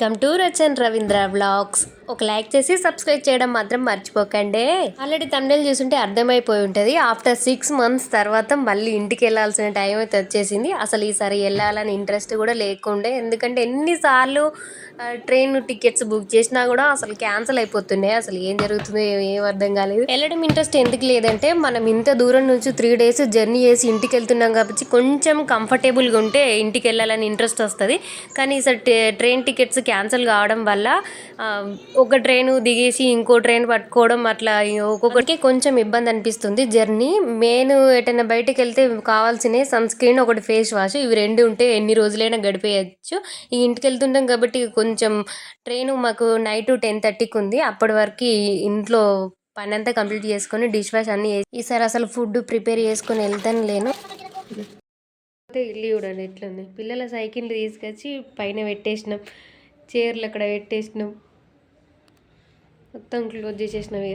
Welcome to Rachin Ravindra vlogs ఒక like చేసి subscribe చేయడం మాత్రం మర్చిపోకండి. ఆల్రెడీ తమిళ చూసుంటే అర్థమైపోయి ఉంటుంది. ఆఫ్టర్ సిక్స్ మంత్స్ తర్వాత మళ్ళీ ఇంటికి వెళ్ళాల్సిన టైం అయితే వచ్చేసింది. అసలు ఈసారి వెళ్ళాలని ఇంట్రెస్ట్ కూడా లేకుండే. ఎందుకంటే ఎన్నిసార్లు ట్రైన్ టికెట్స్ బుక్ చేసినా కూడా అసలు క్యాన్సిల్ అయిపోతున్నాయి. అసలు ఏం జరుగుతుందో ఏం అర్థం కాలేదు. వెళ్ళడం ఇంట్రెస్ట్ ఎందుకు లేదంటే మనం ఇంత దూరం నుంచి త్రీ డేస్ జర్నీ చేసి ఇంటికి వెళ్తున్నాం కాబట్టి కొంచెం కంఫర్టబుల్గా ఉంటే ఇంటికి వెళ్ళాలని ఇంట్రెస్ట్ వస్తుంది. కానీ ఈసారి టే- ట్రైన్ టికెట్స్ క్యాన్సిల్ కావడం వల్ల ఒక ట్రైన్ దిగేసి ఇంకో ట్రైన్ పట్టుకోవడం అట్లా ఒక్కొక్కటికి కొంచెం ఇబ్బంది అనిపిస్తుంది. జర్నీ మెయిన్ ఎటైనా బయటకు వెళ్తే కావాల్సిన సన్ స్క్రీన్ ఒకటి ఫేస్ వాష్ ఇవి రెండు ఉంటే ఎన్ని రోజులైనా గడిపేయచ్చు. ఈ ఇంటికి వెళ్తుంటాం కాబట్టి కొంచెం ట్రైన్ మాకు నైట్ టెన్ థర్టీకి ఉంది. అప్పటి వరకు ఇంట్లో పని అంతా కంప్లీట్ చేసుకొని డిష్ వాష్ అన్ని ఈసారి అసలు ఫుడ్ ప్రిపేర్ చేసుకొని వెళ్తాను లేను. అయితే ఇల్లు చూడండి ఎట్లుంది. పిల్లల సైకిల్ తీసుకొచ్చి పైన పెట్టేసినాం. చైర్లు అక్కడ పెట్టేసినాం. మొత్తం క్లోజ్ చేసేసినవి.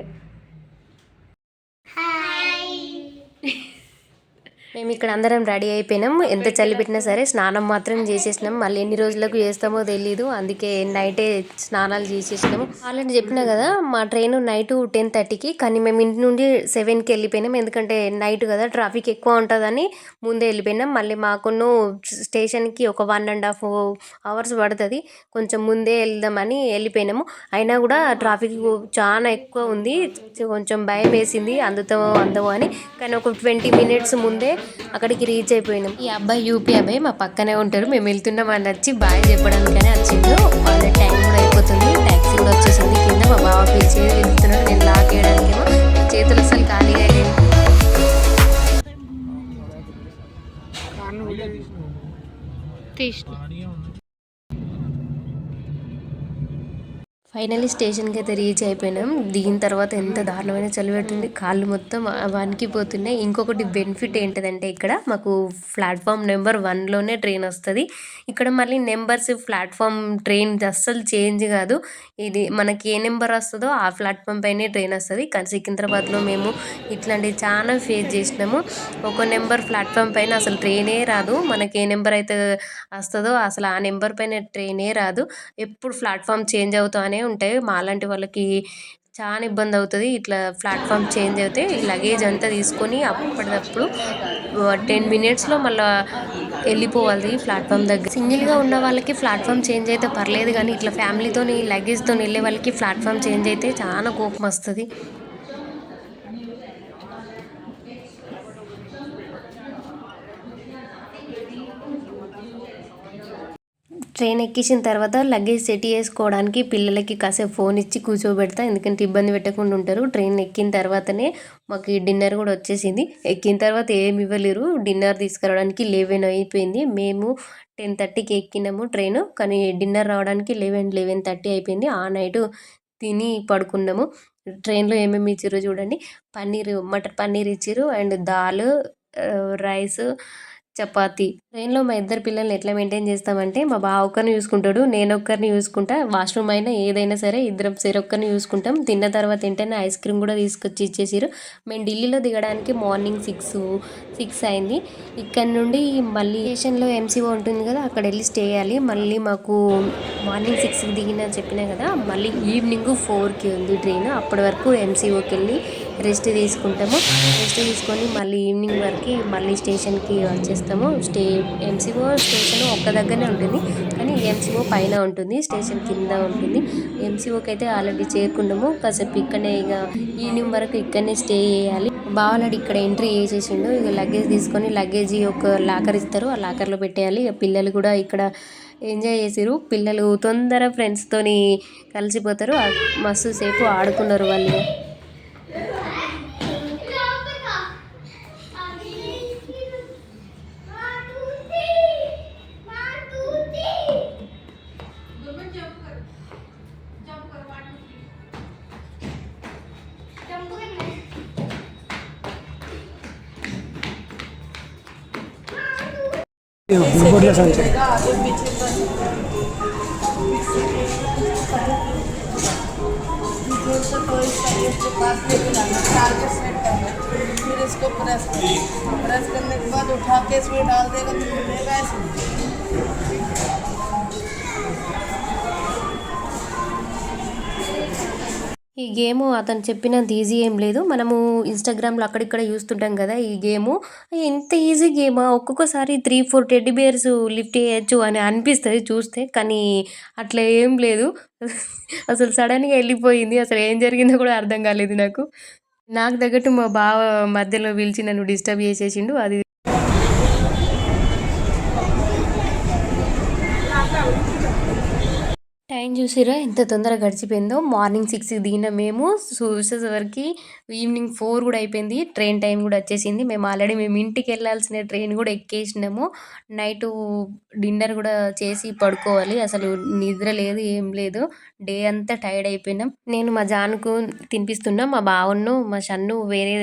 మేము ఇక్కడ అందరం రెడీ అయిపోయినాం. ఎంత చలి పెట్టినా సరే స్నానం మాత్రం చేసేసినాం. మళ్ళీ ఎన్ని రోజులకు చేస్తామో తెలియదు అందుకే నైటే స్నానాలు చేసేసినాము ఆల్రెడీ చెప్పినా కదా మా ట్రైన్ నైట్ టెన్ థర్టీకి కానీ మేము ఇంటి నుండి సెవెన్కి వెళ్ళిపోయినాం. ఎందుకంటే నైట్ కదా ట్రాఫిక్ ఎక్కువ ఉంటుందని ముందే వెళ్ళిపోయినాం. మళ్ళీ మాకును స్టేషన్కి ఒక వన్ అండ్ హాఫ్ అవర్స్ పడుతుంది. కొంచెం ముందే వెళ్దామని వెళ్ళిపోయినాము. అయినా కూడా ట్రాఫిక్ చాలా ఎక్కువ ఉంది. కొంచెం భయం వేసింది అందుతామో అందమో అని. కానీ ఒక ట్వంటీ మినిట్స్ ముందే అక్కడికి రీచ్ అయిపోయినాం. ఈ అబ్బాయి యూపీ అబ్బాయి మా పక్కనే ఉంటారు. మేము వెళ్తున్నాం అని వచ్చి బాయ్ చెప్పడానికనే వచ్చిండు. వాళ్ళ టైం కూడా అయిపోతుంది. ట్యాక్సీ కూడా వచ్చేసింది. కింద మా బావ పిలిచి వెళ్తున్నాడు నేను లాక్ వేయడానికేమో చేతులు అసలు ఖాళీగా లేవు. తీసిన ఫైనలీ స్టేషన్కి అయితే రీచ్ అయిపోయినాం. దిగిన తర్వాత ఎంత దారుణమైన చలి పెట్టింది కాళ్ళు మొత్తం వణికిపోతున్నాయి. ఇంకొకటి బెనిఫిట్ ఏంటిదంటే ఇక్కడ మాకు ప్లాట్ఫామ్ నెంబర్ వన్లోనే ట్రైన్ వస్తుంది. ఇక్కడ మళ్ళీ నెంబర్స్ ప్లాట్ఫామ్ ట్రైన్ అస్సలు చేంజ్ కాదు. ఇది మనకి ఏ నెంబర్ వస్తుందో ఆ ప్లాట్ఫామ్ పైనే ట్రైన్ వస్తుంది. కానీ సికింద్రాబాద్లో మేము ఇట్లాంటివి చాలా ఫేస్ చేసినాము. ఒక నెంబర్ ప్లాట్ఫామ్ పైన అసలు ట్రైనే రాదు. మనకి ఏ నెంబర్ అయితే వస్తుందో అసలు ఆ నెంబర్ పైన ట్రైనే రాదు. ఎప్పుడు ప్లాట్ఫామ్ చేంజ్ అవుతానే ఉంటాయి. మాలాంటి వాళ్ళకి చాలా ఇబ్బంది అవుతుంది. ఇట్లా ప్లాట్ఫామ్ చేంజ్ అయితే లగేజ్ అంతా తీసుకొని అప్పటికప్పుడు టెన్ మినిట్స్లో మళ్ళీ వెళ్ళిపోవాలి ప్లాట్ఫామ్ దగ్గర సింగిల్గా ఉన్న వాళ్ళకి ప్లాట్ఫామ్ చేంజ్ అయితే పర్లేదు కానీ ఇట్లా ఫ్యామిలీతో లగేజ్తో వెళ్ళే వాళ్ళకి ప్లాట్ఫామ్ చేంజ్ అయితే చాలా కోపం వస్తుంది ట్రైన్ ఎక్కేసిన తర్వాత లగేజ్ సెట్ చేసుకోవడానికి పిల్లలకి కాసేపు ఫోన్ ఇచ్చి కూర్చోబెడతా. ఎందుకంటే ఇబ్బంది పెట్టకుండా ఉంటారు. ట్రైన్ ఎక్కిన తర్వాతనే మాకు డిన్నర్ కూడా వచ్చేసింది. ఎక్కిన తర్వాత ఏమి ఇవ్వలేరు. డిన్నర్ తీసుకురావడానికి లెవెన్ అయిపోయింది. మేము టెన్ థర్టీకి ఎక్కినాము ట్రైన్. కానీ డిన్నర్ రావడానికి లెవెన్ లెవెన్ థర్టీ అయిపోయింది. ఆ నైట్ తిని పడుకున్నాము. ట్రైన్లో ఏమేమి ఇచ్చారో చూడండి. పన్నీర్ మటర్ పన్నీర్ ఇచ్చారు. And dal rice chapati. ట్రైన్లో మా ఇద్దరు పిల్లల్ని ఎట్లా మెయింటైన్ చేస్తామంటే మా బావ ఒక్కరిని చూసుకుంటాడు నేను ఒక్కరిని చూసుకుంటా. వాష్రూమ్ అయినా ఏదైనా సరే ఇద్దరం సరే ఒక్కరిని చూసుకుంటాం. తిన్న తర్వాత ఏంటైనా ఐస్ క్రీమ్ కూడా తీసుకొచ్చి ఇచ్చేసారు మేము ఢిల్లీలో దిగడానికి మార్నింగ్ సిక్స్ సిక్స్ అయింది. ఇక్కడ నుండి మళ్ళీ స్టేషన్లో ఎంసీఓ ఉంటుంది కదా అక్కడ వెళ్ళి స్టే చేయాలి. మళ్ళీ మాకు మార్నింగ్ సిక్స్కి దిగిన చెప్పినా కదా మళ్ళీ ఈవినింగ్ ఫోర్కి ఉంది ట్రైన్. అప్పటి వరకు ఎంసీఓకి వెళ్ళి రెస్ట్ తీసుకుంటాము. రెస్ట్ తీసుకొని మళ్ళీ ఈవినింగ్ వరకు మళ్ళీ స్టేషన్కి వచ్చేస్తాము. స్టే ఎంసీఓ స్టేషన్ ఒక్క దగ్గరనే ఉంటుంది. కానీ ఎంసీఓ పైన ఉంటుంది స్టేషన్ కింద ఉంటుంది. ఎంసీఓకి అయితే ఆల్రెడీ చేరుకున్నాము కాసేపు ఇక్కడనే ఇక ఈవినింగ్ వరకు ఇక్కడనే స్టే చేయాలి. బావలాడి ఇక్కడ ఎంట్రీ చేసేసిండు. ఇక లగేజ్ తీసుకొని లగేజ్ ఒక లాకర్ ఇస్తారు. ఆ లాకర్లో పెట్టేయాలి. ఇక పిల్లలు కూడా ఇక్కడ ఎంజాయ్ చేసిరు పిల్లలు తొందర ఫ్రెండ్స్తోని కలిసిపోతారు. మస్తు సేపు ఆడుకున్నారు వాళ్ళు. बदला सा फिर इसको प्रेस प्रेस करने के बाद उठा के इसमें डाल देगा तो ఈ గేమ్ అతను చెప్పినంత ఈజీ ఏం లేదు. మనము ఇన్స్టాగ్రామ్లో అక్కడిక్కడ చూస్తుంటాం కదా ఈ గేమ్. ఎంత ఈజీ గేమా? ఒక్కొక్కసారి three four teddy bears lift చేయొచ్చు అని అనిపిస్తుంది చూస్తే కానీ అట్లా ఏం లేదు. అసలు సడన్గా వెళ్ళిపోయింది. అసలు ఏం జరిగిందో కూడా అర్థం కాలేదు నాకు. నాకు తగ్గట్టు మా బావ మధ్యలో పిలిచి నన్ను డిస్టర్బ్ చేసేసిండు. అది టైం చూసిరా? ఎంత తొందరగా గడిచిపోయిందో. మార్నింగ్ సిక్స్కి దిగిన మేము. చూసేసరికి ఈవినింగ్ ఫోర్ కూడా అయిపోయింది. ట్రైన్ టైం కూడా వచ్చేసింది. మేము ఆల్రెడీ మేము ఇంటికి వెళ్ళాల్సిన ట్రైన్ కూడా ఎక్కేసినాము. నైట్ డిన్నర్ కూడా చేసి పడుకోవాలి. అసలు నిద్ర లేదు ఏం లేదు. డే అంతా టైర్డ్ అయిపోయినాం. నేను మా జాన్కు తినిపిస్తున్నా. మా బావను మా షన్ను వేరే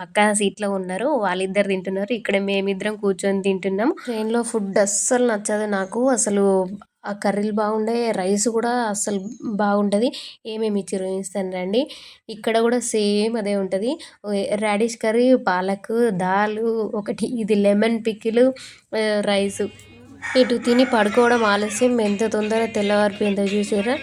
పక్క సీట్లో ఉన్నారు. వాళ్ళిద్దరు తింటున్నారు. ఇక్కడ మేమిద్దరం కూర్చొని తింటున్నాం. ట్రైన్లో ఫుడ్ అస్సలు నచ్చదు నాకు. అసలు ఆ కర్రీలు బాగుండే రైస్ కూడా అస్సలు బాగుంటుంది. ఏమేమి ఇచ్చారు ఇస్తాను రండి. ఇక్కడ కూడా సేమ్ అదే ఉంటుంది. రాడిష్ కర్రీ పాలక్ దాల్ ఒకటి ఇది లెమన్ పిక్కిలు రైస్. ఇటు తిని పడుకోవడం ఆలస్యం. ఎంత తొందరగా తెల్లవారిపోయిందో చూసారా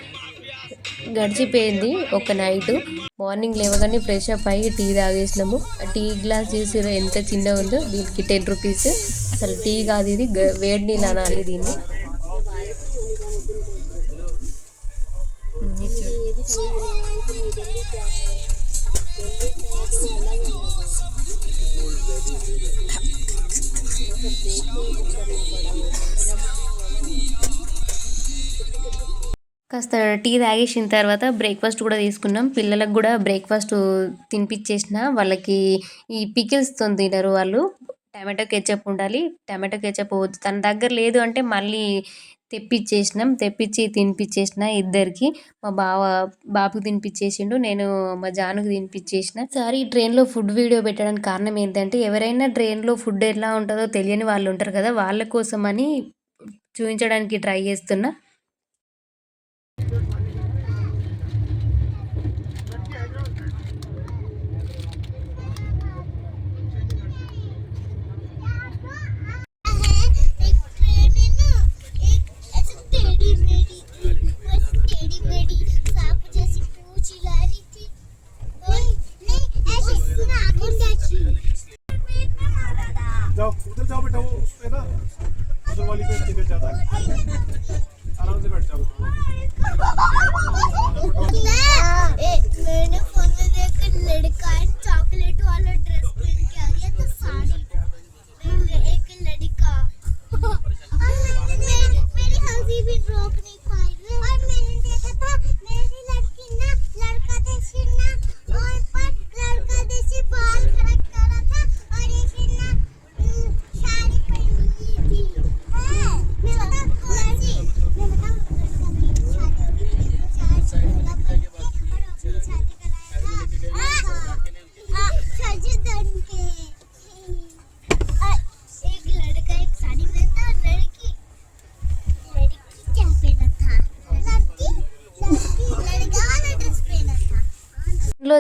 గడిచిపోయింది ఒక నైట్. మార్నింగ్ లేవగానే ఫ్రెష్ అప్ అయ్యి టీ తాగేసినాము. టీ గ్లాస్ చూసారా ఎంత చిన్నగా ఉందో. దీనికి టెన్ రూపీస్. అసలు టీ కాదు ఇది. గ- వేడి నీళ్ళు అనాలి దీన్ని. కాస్త టీ తాగేసిన తర్వాత బ్రేక్ఫాస్ట్ కూడా తీసుకున్నాం. పిల్లలకు కూడా బ్రేక్ఫాస్ట్ తినిపించేసిన వాళ్ళకి ఈ పికిల్స్తో తినరు వాళ్ళు. టమాటో కెచప్ ఉండాలి. టమాటో కెచప్ తన దగ్గర లేదు అంటే మళ్ళీ తెప్పించేసినాం తెప్పించి తినిపించేసిన ఇద్దరికి. మా బావ బాబుకి తినిపించేసిండు నేను మా జానుకి తినిపించేసిన సారీ ట్రైన్లో ఫుడ్ వీడియో పెట్టడానికి కారణం ఏంటంటే ఎవరైనా ట్రైన్లో ఫుడ్ ఎలా ఉంటుందో తెలియని వాళ్ళు ఉంటారు కదా వాళ్ళ కోసం అని చూపించడానికి ట్రై చేస్తున్నా.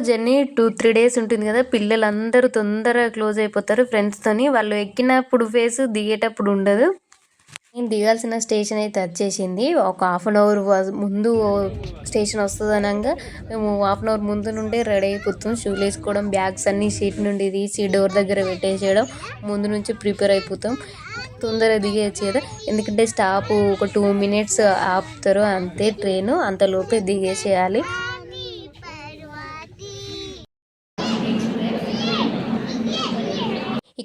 జర్నీ టూ త్రీ డేస్ ఉంటుంది కదా పిల్లలందరూ తొందరగా క్లోజ్ అయిపోతారు ఫ్రెండ్స్తోని వాళ్ళు ఎక్కినప్పుడు ఫేస్ దిగేటప్పుడు ఉండదు. నేను దిగాల్సిన స్టేషన్ అయితే వచ్చేసింది ఒక హాఫ్ అన్ అవర్ ముందు స్టేషన్ వస్తుంది అనగా మేము హాఫ్ అన్ అవర్ ముందు నుండే రెడీ అయిపోతాం. షూలు వేసుకోవడం బ్యాగ్స్ అన్నీ సీట్ నుండి తీసి డోర్ దగ్గర పెట్టేసేయడం ముందు నుంచి ప్రిపేర్ అయిపోతాం. తొందరగా దిగేయచ్చు కదా ఎందుకంటే స్టాప్ ఒక టూ మినిట్స్ ఆపుతారు అంతే ట్రైన్ అంతలోపే దిగేసేయాలి.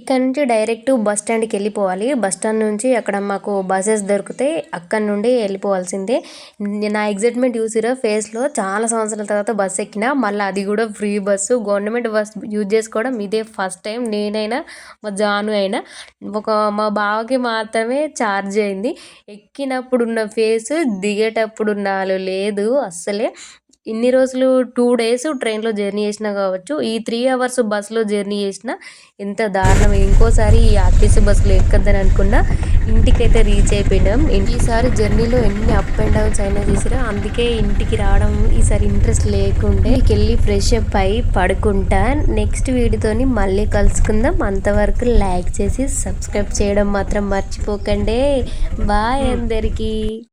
ఇక్కడ నుంచి డైరెక్ట్ బస్ స్టాండ్కి వెళ్ళిపోవాలి. బస్ స్టాండ్ నుంచి అక్కడ మాకు బస్సెస్ దొరికితే అక్కడ నుండి వెళ్ళిపోవాల్సిందే. నా ఎగ్జైట్మెంట్ చూసిరా ఫేస్లో చాలా సంవత్సరాల తర్వాత బస్ ఎక్కిన మళ్ళీ అది కూడా free bus. Government bus use చేసుకోవడం ఇదే ఫస్ట్ టైం. నేనైనా మా జాను అయినా ఒక మా బావకి మాత్రమే ఛార్జ్ అయింది. ఎక్కినప్పుడున్న ఫేస్ దిగేటప్పుడు నాలో లేదు అస్సలే. ఇన్ని రోజులు టూ డేస్ ట్రైన్లో జర్నీ చేసిన కావచ్చు ఈ త్రీ అవర్స్ బస్సులో జర్నీ చేసిన ఎంత దారుణం. ఇంకోసారి ఈ ఆర్టీసీ బస్సులో ఎక్కద్దని అనుకున్నా ఇంటికైతే రీచ్ అయిపోయినాం. ఈసారి జర్నీలో ఎన్ని అప్ అండ్ డౌన్స్ అయినా చేసిరా అందుకే ఇంటికి రావడం ఈసారి ఇంట్రెస్ట్ లేకుండే. వెళ్ళి ఫ్రెష్ అప్ అయి పడుకుంటా. నెక్స్ట్ వీడియోతోని మళ్ళీ కలుసుకుందాం. అంతవరకు లైక్ చేసి సబ్స్క్రైబ్ చేయడం మాత్రం మర్చిపోకండి. బాయ్ అందరికీ.